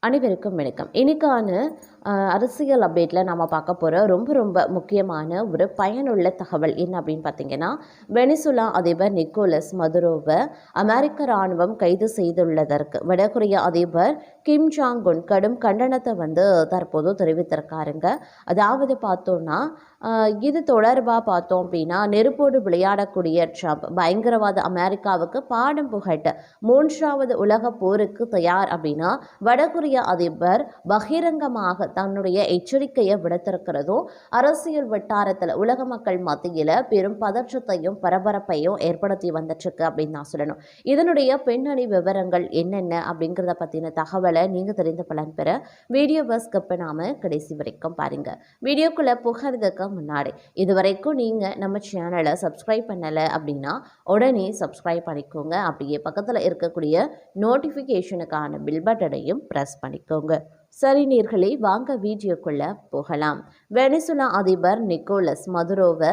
அனைவருக்கும் வணக்கம். இன்னைக்கான அரசியல் அப்டேட்டில் நம்ம பார்க்க போகிற ரொம்ப ரொம்ப முக்கியமான ஒரு பயனுள்ள தகவல் என்ன அப்படின்னு பார்த்தீங்கன்னா வெனிசுலா அதிபர் நிக்கோலஸ் மதுரோவை அமெரிக்க இராணுவம் கைது செய்துள்ளதற்கு வடகொரிய அதிபர் கிம் ஜாங் உன் கடும் கண்டனத்தை வந்து தற்போது தெரிவித்திருக்காருங்க. அதாவது பார்த்தோன்னா இது தொடர்பாக பார்த்தோம் அப்படின்னா நெருப்போடு விளையாடக்கூடிய ட்ரம்ப் பயங்கரவாத அமெரிக்காவுக்கு பாடம் புகட்ட மூன்றாவது உலக போருக்கு தயார் அப்படின்னா வடகொரிய அதிபர் பகிரங்கமாக தன்னுடைய எச்சரிக்கையை விடுத்திருக்கிறதும் அரசியல் வட்டாரத்தில் உலக மக்கள் மத்தியில் பெரும் பதற்றத்தையும் பரபரப்பையும் ஏற்படுத்தி வந்துட்டுருக்கு அப்படின்னு நான் சொல்லணும். இதனுடைய பின்னணி விவரங்கள் என்னென்ன அப்படிங்கிறத பற்றின தகவலை நீங்கள் தெரிந்து பலன் பெற வீடியோவை ஸ்கிப் பண்ணாமல் கடைசி வரைக்கும் பாருங்கள் வீடியோக்குள்ளே புகிறதுக்கு முன்னாடி இது வரைக்கும் நீங்கள் நம்ம சேனலை சப்ஸ்கிரைப் பண்ணலை அப்படின்னா உடனே சப்ஸ்கிரைப் பண்ணிக்கோங்க. அப்படியே பக்கத்தில் இருக்கக்கூடிய நோட்டிஃபிகேஷனுக்கான பில் பட்டனையும் ப்ரெஸ் பண்ணிக்கோங்க. சரி நீர்களே வாங்க வீடியோக்குள்ள போகலாம். வெனிசுலா அதிபர் நிக்கோலஸ் மதுரோவை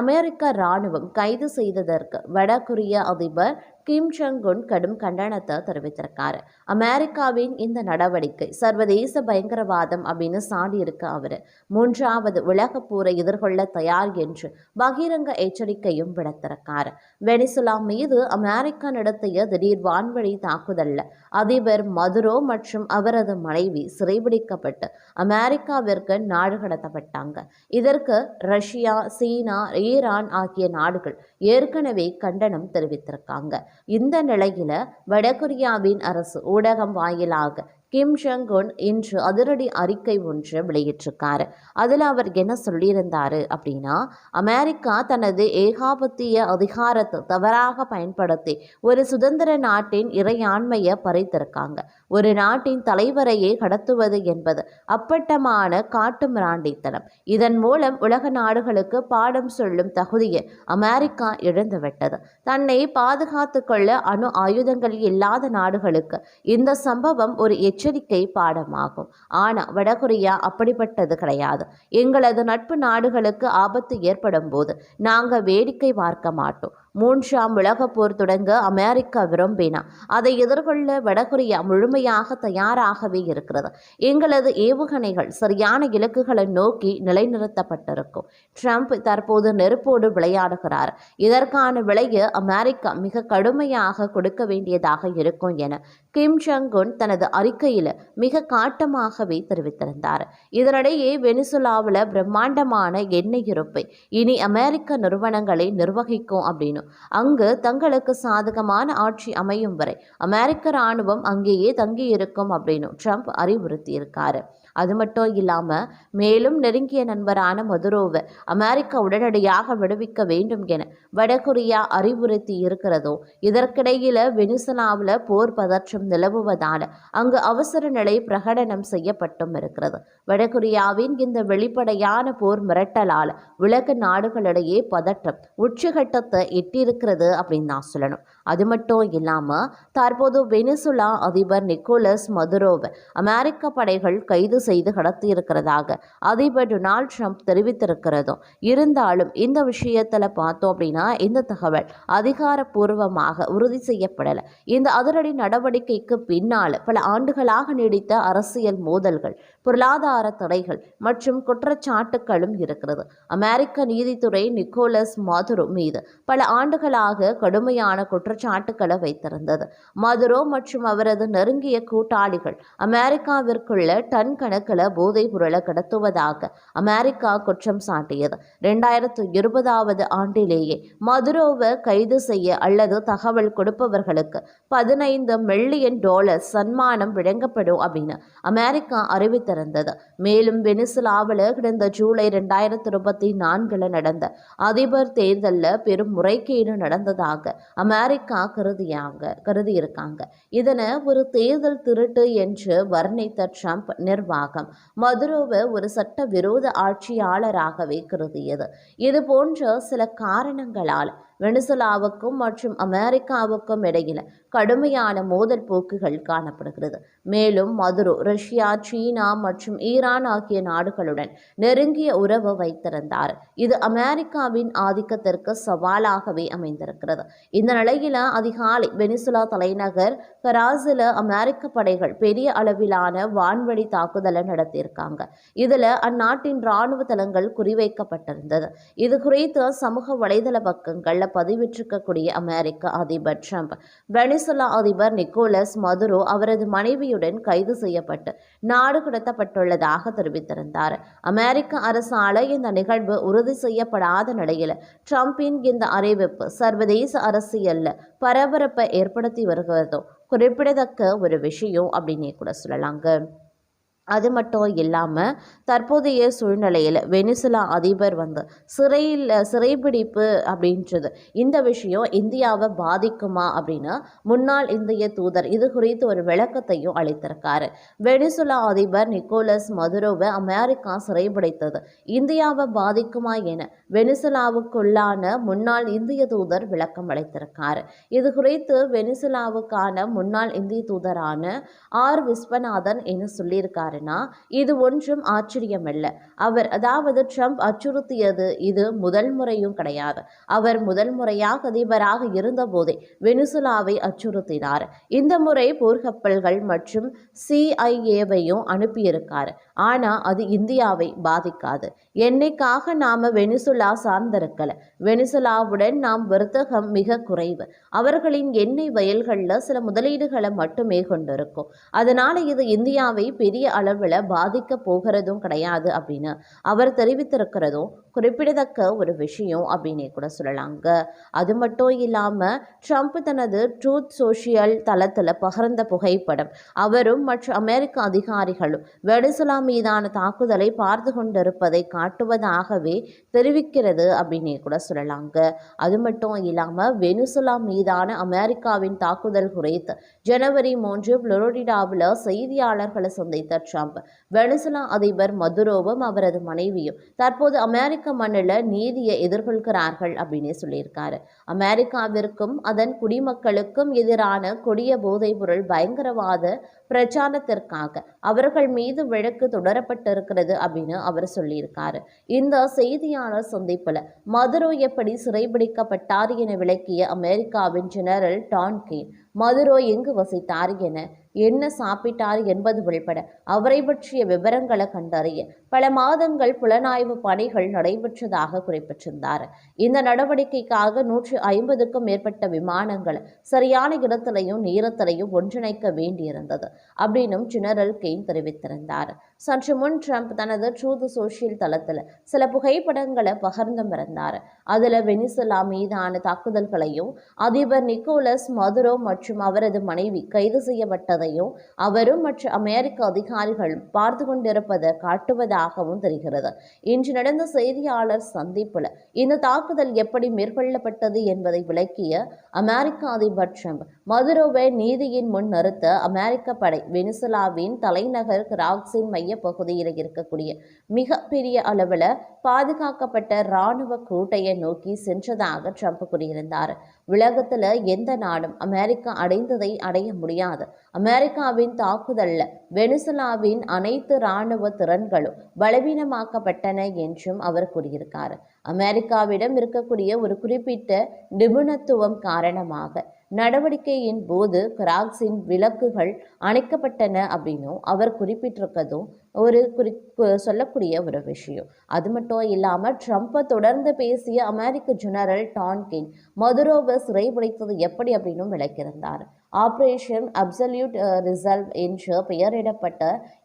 அமெரிக்க இராணுவம் கைது செய்ததற்கு வடகொரிய அதிபர் கிம் ஜங் உன் கடும் கண்டனத்தை தெரிவித்திருக்காரு. அமெரிக்காவின் இந்த நடவடிக்கை சர்வதேச பயங்கரவாதம் அப்படின்னு சாடி இருக்கு அவர். மூன்றாவது உலக போரை எதிர்கொள்ள தயார் என்று பகிரங்க எச்சரிக்கையும் விடுத்திருக்காரு. வெனிசுலா மீது அமெரிக்கா நடத்திய திடீர் வான்வழி தாக்குதல்ல அதிபர் மதுரோ மற்றும் அவரது மனைவி சிறைபிடிக்கப்பட்டு அமெரிக்காவிற்கு நாடு கடத்தப்பட்டாங்க. இதற்கு ரஷ்யா சீனா ஈரான் ஆகிய நாடுகள் ஏற்கனவே கண்டனம் தெரிவித்திருக்காங்க. இந்த நிலையில வடகொரியாவின் அரசு ஊடகம் வாயிலாக கிம் ஜங் உன் இன்று அதிரடி அறிக்கை ஒன்று வெளியிட்டிருக்காரு. அதில் அவர் என்ன சொல்லியிருந்தார் அப்படின்னா அமெரிக்கா தனது ஏகாபத்திய அதிகாரத்தை தவறாக பயன்படுத்தி ஒரு சுதந்திர நாட்டின் இறையாண்மையை பறித்திருக்காங்க. ஒரு நாட்டின் தலைவரையே கடத்துவது என்பது அப்பட்டமான காட்டு மிராண்டித்தனம். இதன் மூலம் உலக நாடுகளுக்கு பாடம் சொல்லும் தகுதியை அமெரிக்கா இழந்துவிட்டது. தன்னை பாதுகாத்து கொள்ள அணு ஆயுதங்கள் இல்லாத நாடுகளுக்கு இந்த சம்பவம் ஒரு எச்சரிக்கை பாடமாகும். ஆனால் வடகொரியா அப்படிப்பட்டது கிடையாது. எங்களது நட்பு நாடுகளுக்கு ஆபத்து ஏற்படும் போது நாங்கள் வேடிக்கை பார்க்க மாட்டோம். மூன்றாம் உலகப் போர் தொடங்க அமெரிக்கா விரும்பினா. அதை எதிர்கொள்ள வடகொரியா முழுமையாக தயாராகவே இருக்கிறது. எங்களது ஏவுகணைகள் சரியான இலக்குகளை நோக்கி நிலைநிறுத்தப்பட்டிருக்கும். ட்ரம்ப் தற்போது நெருப்போடு விளையாடுகிறார். இதற்கான விலையை அமெரிக்கா மிக கடுமையாக கொடுக்க வேண்டியதாக இருக்கும் என கிம் ஜங்குன் தனது அறிக்கையில் மிக காட்டமாகவே தெரிவித்திருந்தார். இதனிடையே வெனிசுலாவில் பிரம்மாண்டமான எண்ணெய் இருப்பை இனி அமெரிக்க நிறுவனங்களை நிர்வகிக்கும் அப்படின்னு அங்கு தங்களுக்கு சாதகமான ஆட்சி அமையும் வரை. அமெரிக்க இராணுவம் அங்கேயே தங்கியிருக்கும் அப்படின்னு ட்ரம்ப் அறிவுறுத்தியிருக்காரு. அது மட்டும் இல்லாமல் மேலும் நெருங்கிய நண்பரான மதுரோவை அமெரிக்கா உடனடியாக விடுவிக்க வேண்டும் என வடகொரியா அறிவுறுத்தி இருக்கிறதோ இதற்கிடையில் வெனிசுலாவில் போர் பதற்றம் நிலவுவதால் அங்கு அவசர நிலை பிரகடனம் செய்யப்பட்டும் இருக்கிறது. வடகொரியாவின் இந்த வெளிப்படையான போர் மிரட்டலால் உலக நாடுகளிடையே பதற்றம் உச்சகட்டத்தை எட்டியிருக்கிறது அப்படின்னு நான் சொல்லணும். அது மட்டும் இல்லாமல் தற்போது வெனிசுலா அதிபர் நிக்கோலஸ் மதுரோவை அமெரிக்க படைகள் கைது செய்து கடத்தியிருக்கிறதாக அதிபர் டொனால்ட் ட்ரம்ப் தெரிவித்திருக்கிறதும். இருந்தாலும் இந்த விஷயத்தில் பார்த்தோம் அப்படின்னா இந்த தகவல் அதிகாரப்பூர்வமாக உறுதி செய்யப்படலை. இந்த அதிரடி நடவடிக்கைக்கு பின்னால் பல ஆண்டுகளாக நீடித்த அரசியல் மோதல்கள் பொருளாதார தடைகள் மற்றும் குற்றச்சாட்டுகளும் இருக்கிறது. அமெரிக்க நீதித்துறை நிக்கோலஸ் மதுரோ மீது பல ஆண்டுகளாக கடுமையான குற்றச்சாட்டுகளை வைத்திருந்தது. மதுரோ மற்றும் அவரது நெருங்கிய கூட்டாளிகள் அமெரிக்காவிற்குள்ள டன் கணக்கில் போதைப் பொருளை கடத்துவதாக அமெரிக்கா குற்றம் சாட்டியது. ரெண்டாயிரத்து இருபதாவது ஆண்டிலேயே மதுரோவை கைது செய்ய அல்லது தகவல் கொடுப்பவர்களுக்கு பதினைந்து மில்லியன் டாலர் சன்மானம் வழங்கப்படும் அப்படின்னு அமெரிக்கா அறிவித்திருந்தது மேலும் வெனிசுலாவில் கடந்த ஜூலை ரெண்டாயிரத்தி இருபத்தி நான்கில் நடந்த அதிபர் தேர்தலில் பெரும் முறைகேடு நடந்ததாக அமெரிக்கா கருதியாங்க கருதியிருக்காங்க. இதனை ஒரு தேர்தல் திருட்டு என்று வர்ணித்த ட்ரம்ப் நிர்வாகம் மதுரோவை ஒரு சட்ட விரோத ஆட்சியாளராகவே கருதியது. இது போன்ற சில காரணங்களால் வெனிசுலாவுக்கும் மற்றும் அமெரிக்காவுக்கும் இடையில் கடுமையான மோதல் போக்குகள் காணப்படுகிறது. மேலும் மதுரோ ரஷ்யா சீனா மற்றும் ஈரான் ஆகிய நாடுகளுடன் நெருங்கிய உறவு வைத்திருந்தார். இது அமெரிக்காவின் ஆதிக்கத்திற்கு சவாலாகவே அமைந்திருக்கிறது. இந்த நிலையில அதிகாலை வெனிசுலா தலைநகர் கராசில அமெரிக்க படைகள் பெரிய அளவிலான வான்வழி தாக்குதலை நடத்தியிருக்காங்க. இதுல அந்நாட்டின் ராணுவ தளங்கள் குறிவைக்கப்பட்டிருந்தது. இது குறித்து சமூக வலைதள பக்கங்கள்ல பதிவிட்டிருக்கக்கூடிய அமெரிக்க அதிபர் ட்ரம்ப். வெனிசுலா அதிபர் நிக்கோலஸ் மதுரோ அவரது மனைவியுடன் கைது செய்யப்பட்டு நாடு கடத்தப்பட்டுள்ளதாக தெரிவித்திருந்தார். அமெரிக்க அரசால இந்த நிகழ்வு உறுதி செய்யப்படாத நிலையில் ட்ரம்பின் இந்த அறிவிப்பு சர்வதேச அரசியல்ல பரபரப்பை ஏற்படுத்தி வருகிறதோ குறிப்பிடத்தக்க ஒரு விஷயம் அப்படின்னே கூட சொல்லலாங்க. அது மட்டும் இல்லாமல் தற்போதைய சூழ்நிலையில் வெனிசுலா அதிபர் வந்து சிறையில் சிறைபிடிப்பு அப்படின்றது. இந்த விஷயம் இந்தியாவை பாதிக்குமா அப்படின்னு முன்னாள் இந்திய தூதர் இது குறித்து ஒரு விளக்கத்தையும் அளித்திருக்காரு. வெனிசுலா அதிபர் நிக்கோலஸ் மதுரோவை அமெரிக்கா சிறைபிடித்தது. இந்தியாவை பாதிக்குமா என வெனிசுலாவுக்குள்ளான முன்னாள் இந்திய தூதர் விளக்கம் அளித்திருக்காரு. இது குறித்து வெனிசுலாவுக்கான முன்னாள் இந்திய தூதரான ஆர் விஸ்வநாதன் என்று சொல்லியிருக்காரு. சொல்றாருன்னா இது ஒன்றும் ஆச்சரியமல்ல. அவர் அதாவது ட்ரம்ப் அச்சுறுத்தியது இது முதல் முறையும் கிடையாது. அவர் முதல் முறையாக அதிபராக இருந்தபோதே வெனிசுலாவை அச்சுறுத்தினார். இந்த முறை போர்க்கப்பல்கள் மற்றும் சிஐஏவையும் அனுப்பியிருக்கார். ஆனா அது இந்தியாவை பாதிக்காது. என்னைக்காக நாம வெனிசுலா சார்ந்திருக்கல? வெனிசுலாவுடன் நாம் வர்த்தகம் மிக குறைவு. அவர்களின் எண்ணெய் வயல்களில் சில முதலீடுகளை மட்டுமே கொண்டிருக்கும். அதனால இது இந்தியாவை பெரிய அளவில் பாதிக்க போகிறதும் கிடையாது அப்படின்னு அவர் தெரிவித்திருக்கிறதும் குறிப்பிடத்தக்க ஒரு விஷயம் அப்படின்னே கூட சொல்லலாங்க. அது மட்டும் இல்லாமல் ட்ரம்ப் தனது ட்ரூத் சோஷியல் தளத்தில் பகிர்ந்த புகைப்படம் அவரும் மற்ற அமெரிக்க அதிகாரிகளும் வெனிசுலா மீதான தாக்குதலை பார்த்து கொண்டிருப்பதை காட்டுவதாகவே தெரிவிக்கிறது அப்படின்னே கூட சொல்லலாங்க. அது மட்டும் இல்லாமல் வெனிசுலா மீதான அமெரிக்காவின் தாக்குதல் குறித்து ஜனவரி மூன்று புளோரிடாவில் செய்தியாளர்களை சந்தித்த ட்ரம்ப். வெனிசுலா அதிபர் மதுரோவும் அவரது மனைவியும் தற்போது அமெரிக்க மண்ணில் நீதியை எதிர்கொள்கிறார்கள் அப்படின்னு சொல்லியிருக்காரு. அமெரிக்காவிற்கும் அதன் குடிமக்களுக்கும் எதிரான கொடிய போதைப்பொருள் பயங்கரவாத பிரச்சாரத்திற்காக அவர்கள் மீது வழக்கு தொடரப்பட்டிருக்கிறது அப்படின்னு அவர் சொல்லியிருக்காரு. இந்த செய்தியாளர் சந்திப்பில் மதுரோ எப்படி சிறைபிடிக்கப்பட்டார் என விளக்கிய அமெரிக்காவின் ஜெனரல் டான்கேன் மதுரோ எங்கு வசித்தார் என? என்ன சாப்பிட்டார் என்பது உள்பட அவரை பற்றிய விவரங்களை கண்டறிய பல மாதங்கள் புலனாய்வு பணிகள் நடைபெற்றதாக குறிப்பிட்டிருந்தார். இந்த நடவடிக்கைக்காக நூற்றி ஐம்பதுக்கும் மேற்பட்ட விமானங்கள் சரியான இடத்திலையும் நேரத்திலையும் ஒன்றிணைக்க வேண்டியிருந்தது அப்படின்னும் ஜெனரல் கெயின் தெரிவித்திருந்தார். சற்று முன் ட்ரம்ப் தனது ட்ரூத் சோஷியல் தளத்தில் சில புகைப்படங்களை பகிர்ந்து இருந்தார் அதில் வெனிசுலா மீதான தாக்குதல்களையும் அதிபர் நிக்கோலஸ் மதுரோ மற்றும் அவரது மனைவி கைது செய்யப்பட்டதையும் அவரும் மற்ற அமெரிக்க அதிகாரிகள் பார்த்து கொண்டிருப்பதை காட்டுவதாக இருப்பதாகவும் தெரிகிறது. இன்று நடந்த செய்தியாளர் சந்திப்பில் இந்த தாக்குதல் எப்படி மேற்கொள்ளப்பட்டது என்பதை விளக்கிய அமெரிக்க அதிபர் ட்ரம்ப் மதுரோவை நீதியின் முன் நிறுத்த அமெரிக்க படை வெனிசுலாவின் தலைநகர் கிராக்ஸின் மைய பகுதியில் இருக்கக்கூடிய மிகப்பெரிய அளவில் பாதுகாக்கப்பட்ட இராணுவ கூட்டையை நோக்கி சென்றதாக ட்ரம்ப் கூறியிருந்தார். உலகத்தில் எந்த நாடும் அமெரிக்கா அடைந்ததை அடைய முடியாது. அமெரிக்காவின் தாக்குதலில் வெனிசுலாவின் அனைத்து இராணுவ திறன்களும் பலவீனமாக்கப்பட்டன என்றும் அவர் கூறியிருக்கார். அமெரிக்காவிடம் இருக்கக்கூடிய ஒரு குறிப்பிட்ட நிபுணத்துவம் காரணமாக நடவடிக்கையின் போது கிராக்ஸின் விளக்குகள் அணைக்கப்பட்டன அப்படின்னும் அவர் குறிப்பிட்டிருக்கதும் ஒரு குறி சொல்லக்கூடிய ஒரு விஷயம். அது மட்டும் இல்லாமல் ட்ரம்ப்பை தொடர்ந்து பேசிய அமெரிக்க ஜெனரல் டான்கின் மதுரோவை சிறைபிடித்தது எப்படி அப்படின்னும் விளக்கியிருந்தார். ஆப்ரேஷன் அப்சல்யூட் ரிசல்வ் என்று பெயரிடப்பட்ட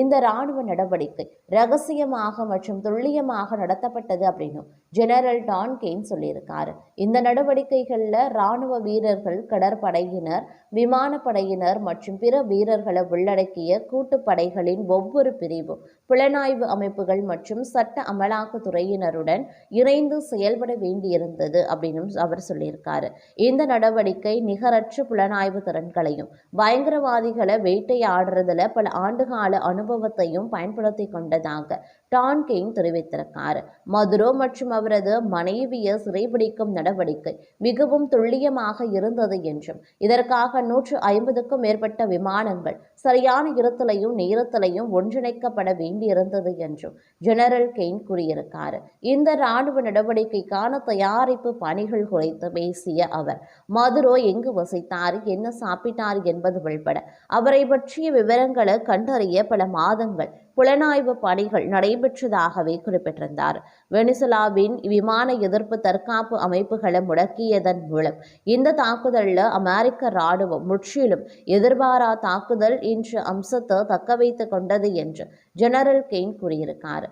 இந்த இராணுவ நடவடிக்கை ரகசியமாக மற்றும் துல்லியமாக நடத்தப்பட்டது அப்படின்னும் ஜெனரல் டான் கெயின் சொல்லியிருக்காரு. இந்த நடவடிக்கைகளில் இராணுவ வீரர்கள் கடற்படையினர் விமானப்படையினர் மற்றும் பிற வீரர்களை உள்ளடக்கிய கூட்டுப்படைகளின் ஒவ்வொரு பிரிவும் புலனாய்வு அமைப்புகள் மற்றும் சட்ட அமலாக்கத்துறையினருடன் இணைந்து செயல்பட வேண்டியிருந்தது அப்படின்னு அவர் சொல்லியிருக்காரு. இந்த நடவடிக்கை நிகரற்ற புலனாய்வு திறன்களையும் பயங்கரவாதிகளை வேட்டையாடுறதுல பல ஆண்டுகால அனுபவத்தையும் பயன்படுத்தி கொண்டதாக டான் கிங் தெரிவித்திருக்கார். மதுரோ மற்றும் அவரது மனைவியை சிறைபிடிக்கும் நடவடிக்கை மிகவும் துல்லியமாக இருந்தது என்றும் இதற்காக நூற்று ஐம்பதுக்கும் மேற்பட்ட விமானங்கள் சரியான இருத்தலையும் நேரத்திலையும் ஒன்றிணைக்கப்பட வேண்டியிருந்தது என்றும் ஜெனரல் கெயின் கூறியிருக்கார். இந்த ராணுவ நடவடிக்கைக்கான தயாரிப்பு பணிகள் குறித்து பேசிய அவர் மதுரோ எங்கு வசித்தார் என்ன சாப்பிட்டார் என்பது உள்பட அவரை பற்றிய விவரங்களை கண்டறிய பல மாதங்கள் புலனாய்வு பணிகள் நடைபெற்றதாகவே குறிப்பிட்டிருந்தார். வெனிசுலாவின் விமான எதிர்ப்பு தற்காப்பு அமைப்புகளை முடக்கியதன் மூலம் இந்த தாக்குதலில் அமெரிக்க ராணுவம் முற்றிலும் எதிர்பாரா தாக்குதல் என்ற அம்சத்தை தக்கவைத்துக் கொண்டது என்று ஜெனரல் கெயின் கூறியிருக்கார்.